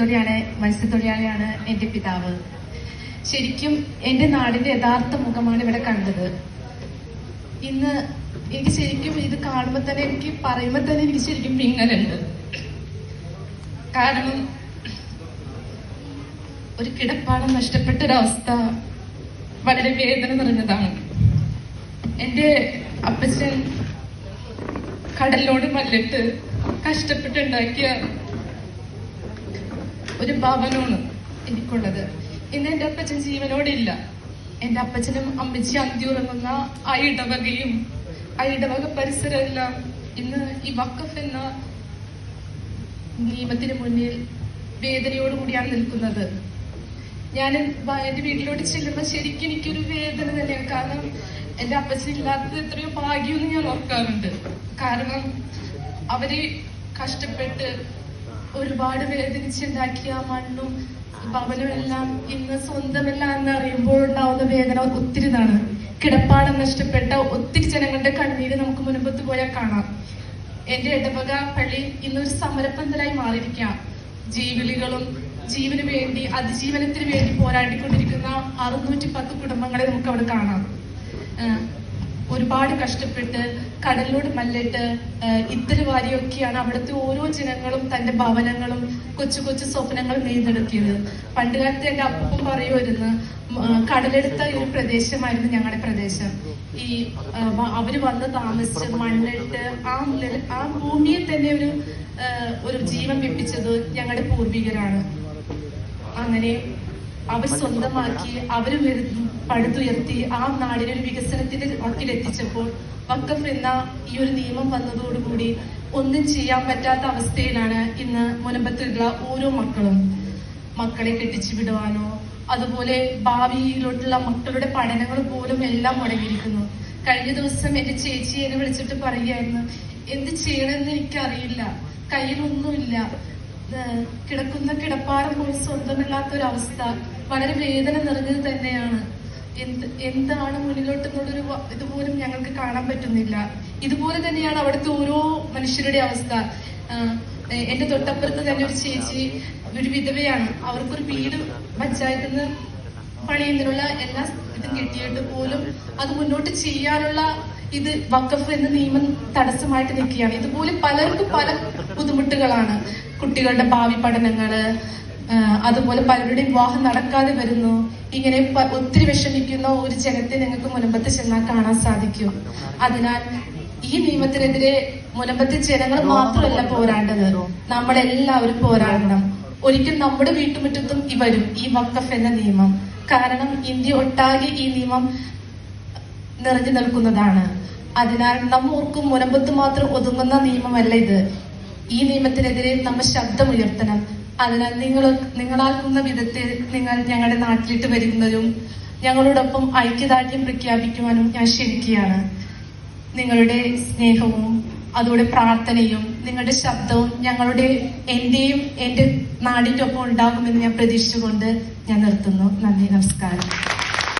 തൊഴിലാളിയാണ് മത്സ്യത്തൊഴിലാളിയാണ് എന്റെ പിതാവ്. ശരിക്കും എന്റെ നാടിന്റെ യഥാർത്ഥ മുഖമാണ് ഇവിടെ കണ്ടത്. ഇന്ന് എനിക്ക് ശരിക്കും ഇത് കാണുമ്പോൾ തന്നെ എനിക്ക് പറയുമ്പോൾ തന്നെ എനിക്ക് ശരിക്കും പിങ്ങലുണ്ട് കാരണം ഒരു കിടപ്പാടം നഷ്ടപ്പെട്ട ഒരവസ്ഥ വളരെ വേദന നിറഞ്ഞതാണ്. എന്റെ അപ്പച്ചൻ കടലിനോട് മല്ലിട്ട് കഷ്ടപ്പെട്ടുണ്ടാക്കിയ ഒരു ഭവനമാണ് എനിക്കുള്ളത്. ഇന്ന് എന്റെ അപ്പച്ചൻ ജീവനോടില്ല എന്റെ അപ്പച്ചനും അമ്മച്ചി അന്തി ഉറങ്ങുന്ന ആ ഇടവകയും ആ ഇടവക പരിസരമെല്ലാം ഇന്ന് ഈ വക്കഫ് എന്ന നിയമത്തിന് മുന്നിൽ വേദനയോടുകൂടിയാണ് നിൽക്കുന്നത്. ഞാൻ എന്റെ വീട്ടിലോട്ട് ചെല്ലുമ്പോൾ ശരിക്കും എനിക്കൊരു വേദന തന്നെയാണ്. കാരണം എന്റെ അപ്പച്ചനില്ലാത്തത് എത്രയോ ഭാഗ്യമെന്ന് ഞാൻ ഓർക്കാറുണ്ട്. കാരണം അവർ കഷ്ടപ്പെട്ട് ഒരുപാട് വേദനിച്ചുണ്ടാക്കിയ മണ്ണും ഭവനും എല്ലാം ഇന്ന് സ്വന്തമല്ല എന്ന് അറിയുമ്പോൾ ഉണ്ടാവുന്ന വേദന ഒത്തിരി ഇതാണ്. കിടപ്പാടം നഷ്ടപ്പെട്ട ഒത്തിരി ജനങ്ങളുടെ കണ്ണീര് നമുക്ക് മുൻപത്ത് പോയാൽ കാണാം. എന്റെ ഇടവക പള്ളി ഇന്നൊരു സമരപ്പന്തലായി മാറിയിരിക്കാം ജീവികളും ജീവന് വേണ്ടി അതിജീവനത്തിന് വേണ്ടി പോരാടിക്കൊണ്ടിരിക്കുന്ന അറുന്നൂറ്റി പത്ത് കുടുംബങ്ങളെ നമുക്ക് അവിടെ കാണാം ഒരുപാട് കഷ്ടപ്പെട്ട് കടലിലൂടെ മല്ലിട്ട് ഇത്തര വാരിയൊക്കെയാണ് അവിടുത്തെ ഓരോ ജനങ്ങളും തന്റെ ഭവനങ്ങളും കൊച്ചു കൊച്ചു സ്വപ്നങ്ങളും നെയ്തെടുക്കിയത് പണ്ട് കാലത്ത് എന്റെ അപ്പം പറയുമായിരുന്നു കടലെടുത്ത ഒരു പ്രദേശമായിരുന്നു ഞങ്ങളുടെ പ്രദേശം. ഈ അവർ വന്ന് താമസിച്ച് മണ്ണിട്ട് ആ ആ ഭൂമിയെ തന്നെ ഒരു ഒരു ജീവൻ വെപ്പിച്ചത് ഞങ്ങളുടെ പൂർവികരാണ്. അങ്ങനെ അവർ സ്വന്തമാക്കി അവരും വരു- പടുത്തുയർത്തി ആ നാടിനെ ഒരു വികസനത്തിന്റെ വക്കിലെത്തിച്ചപ്പോൾ വക്കഫ് എന്ന ഈ ഒരു നിയമം വന്നതോടുകൂടി ഒന്നും ചെയ്യാൻ പറ്റാത്ത അവസ്ഥയിലാണ് ഇന്ന് മുനമ്പത്തുള്ള ഓരോ മക്കളും. മക്കളെ കെട്ടിച്ചു വിടുവാനോ അതുപോലെ ഭാവിയിലോട്ടുള്ള മക്കളുടെ പഠനങ്ങൾ പോലും എല്ലാം മുടങ്ങിയിരിക്കുന്നു. കഴിഞ്ഞ ദിവസം എന്റെ ചേച്ചി എന്നെ വിളിച്ചിട്ട് പറയുകയായിരുന്നു എന്ത് ചെയ്യണമെന്ന് എനിക്കറിയില്ല. കയ്യിലൊന്നുമില്ല. കിടക്കുന്ന കിടപ്പാറ ഒരു അവസ്ഥ വളരെ വേദന നിറഞ്ഞത് തന്നെയാണ്. എന്ത് എന്താണ് മുന്നിലോട്ടെന്നുള്ളൊരു ഇതുപോലും ഞങ്ങൾക്ക് കാണാൻ പറ്റുന്നില്ല. ഇതുപോലെ തന്നെയാണ് അവിടുത്തെ ഓരോ മനുഷ്യരുടെ അവസ്ഥ. എന്റെ തൊട്ടപ്പുറത്ത് തന്നെ ഒരു ചേച്ചി ഒരു വിധവയാണ്. അവർക്കൊരു വീട് പഞ്ചായത്തിൽ നിന്ന് പണിയുന്നതിനുള്ള എല്ലാ കിട്ടിയിട്ട് പോലും അത് മുന്നോട്ട് ചെയ്യാനുള്ള ഇത് വക്കഫ് എന്ന നിയമം തടസ്സമായിട്ട് നിൽക്കുകയാണ്. ഇതുപോലെ പലർക്കും പല ബുദ്ധിമുട്ടുകളാണ്. കുട്ടികളുടെ ഭാവി പഠനങ്ങൾ അതുപോലെ പലരുടെയും വിവാഹം നടക്കാതെ വരുന്നു. ഇങ്ങനെ ഒത്തിരി വിഷമിക്കുന്ന ഒരു ജനത്തെ നിങ്ങൾക്ക് മുനമ്പത്ത് ചെന്നാൽ കാണാൻ സാധിക്കും. അതിനാൽ ഈ നിയമത്തിനെതിരെ മുനമ്പത്തെ ജനങ്ങൾ മാത്രമല്ല പോരാണ്ടത് നമ്മളെല്ലാവരും പോരാടണം. ഒരിക്കൽ നമ്മുടെ വീട്ടുമുറ്റത്തും ഈ വരും. ഈ വക്കഫ് എന്ന നിയമം. കാരണം ഇന്ത്യ ഒട്ടാകെ ഈ നിയമം നിറഞ്ഞു നിൽക്കുന്നതാണ്. അതിനാൽ നമ്മോർക്കും മുനമ്പത്ത് മാത്രം ഒതുങ്ങുന്ന നിയമമല്ല ഇത്. ഈ നിയമത്തിനെതിരെ നമ്മൾ ശബ്ദമുയർത്തണം. അതിനാൽ നിങ്ങൾ നിങ്ങളാക്കുന്ന വിധത്തിൽ നിങ്ങൾ ഞങ്ങളുടെ നാട്ടിലിട്ട് വരുന്നതും ഞങ്ങളോടൊപ്പം ഐക്യദാർഢ്യം പ്രഖ്യാപിക്കുവാനും ഞാൻ ക്ഷണിക്കുകയാണ് നിങ്ങളുടെ സ്നേഹവും അതുപോലെ പ്രാർത്ഥനയും നിങ്ങളുടെ ശബ്ദവും ഞങ്ങളുടെ എന്റെയും എന്റെ നാടിന്റെ ഒപ്പം ഉണ്ടാകുമെന്ന് ഞാൻ പ്രതീക്ഷിച്ചുകൊണ്ട് ഞാൻ നിർത്തുന്നു. നന്ദി നമസ്കാരം.